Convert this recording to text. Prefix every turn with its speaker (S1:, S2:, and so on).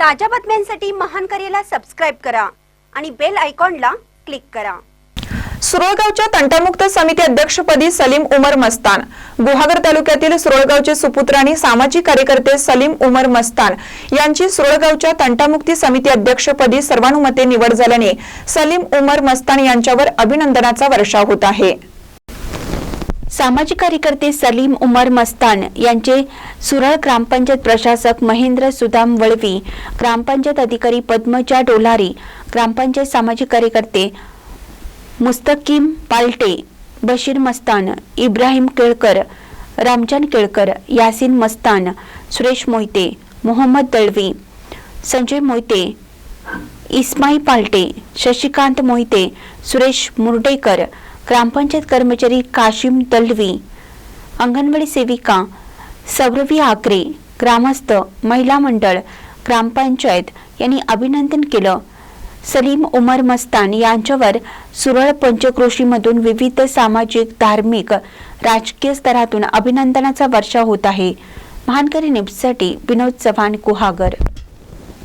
S1: ताज्या बातम्यांसाठी महान करेला सबस्क्राईब करा आणि बेल आयकॉनला क्लिक करा.
S2: सुरळगावच्या तंटामुक्त समिती अध्यक्षपदी सलीम उमर मस्तान. गुहागर तालुक्यातील सुरळगावचे सुपुत्र आणि सामाजिक कार्यकर्ते सलीम उमर मस्तान यांची सुरळगावच्या तंटामुक्ती समिती अध्यक्षपदी सर्वानुमते निवड झाल्याने सलीम उमर मस्तान यांच्यावर अभिनंदनाचा वर्षाव होत आहे.
S3: सामाजिक कार्यकर्ते सलीम उमर मस्तान यांचे सुरळ ग्रामपंचायत प्रशासक महेंद्र सुदाम वळवी ग्रामपंचायत अधिकारी पद्मजा डोलारी ग्रामपंचायत सामाजिक कार्यकर्ते मुस्तकीम पालटे बशीर मस्तान इब्राहिम केळकर रामजान केळकर यासीन मस्तान सुरेश मोहिते मोहम्मद दळवी संजय मोहिते इस्माई पालटे शशिकांत मोहिते सुरेश मुर्डेकर ग्रामपंचायत कर्मचारी काशिम दलवी अंगणवाडी सेविका सौरवी आकरे ग्रामस्थ महिला मंडळ ग्रामपंचायत यांनी अभिनंदन केलं. सलीम उमर मस्तान यांच्यावर सुरळ पंचक्रोशीमधून विविध सामाजिक धार्मिक राजकीय स्तरातून अभिनंदनाचा वर्षा होत आहे. महानकरी न्यूजसाठी विनोद चव्हाण कुहागर